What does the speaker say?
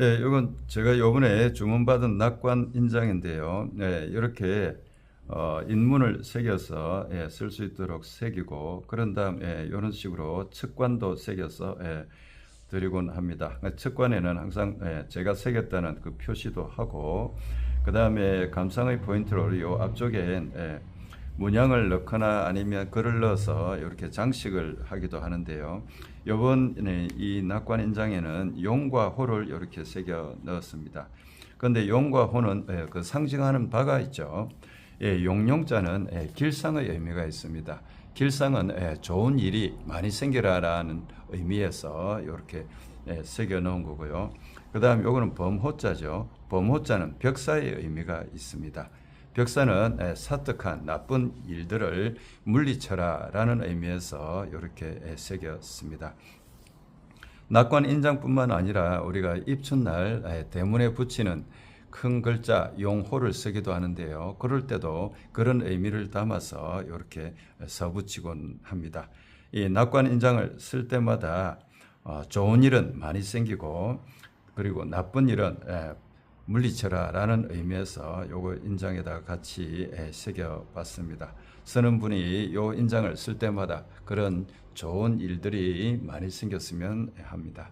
예, 이건 제가 요번에 주문받은 낙관 인장인데요. 네, 이렇게 어, 인문을 새겨서 예, 쓸 수 있도록 새기고 그런 다음 에 이런 식으로 측관도 새겨서 예, 드리곤 합니다. 측관에는 항상 예, 제가 새겼다는 그 표시도 하고 그 다음에 감상의 포인트로 이 앞쪽에 예, 문양을 넣거나 아니면 글을 넣어서 이렇게 장식을 하기도 하는데요. 이번 이 낙관 인장에는 용과 호를 이렇게 새겨 넣었습니다. 그런데 용과 호는 예, 그 상징하는 바가 있죠. 예, 용용자는 예, 길상의 의미가 있습니다. 길상은 예, 좋은 일이 많이 생기라라는 의미에서 이렇게 예, 새겨 넣은 거고요. 그 다음 요거는 범호자죠. 범호자는 벽사의 의미가 있습니다. 벽사는 예, 사특한 나쁜 일들을 물리쳐라라는 의미에서 이렇게 예, 새겼습니다. 낙관 인장뿐만 아니라 우리가 입춘날 예, 대문에 붙이는 큰 글자 용호를 쓰기도 하는데요. 그럴 때도 그런 의미를 담아서 이렇게 써붙이곤 합니다. 이 낙관 인장을 쓸 때마다 어, 좋은 일은 많이 생기고 그리고 나쁜 일은 예, 물리쳐라라는 의미에서 요거 인장에다가 같이 예, 새겨봤습니다. 쓰는 분이 요 인장을 쓸 때마다 그런 좋은 일들이 많이 생겼으면 합니다.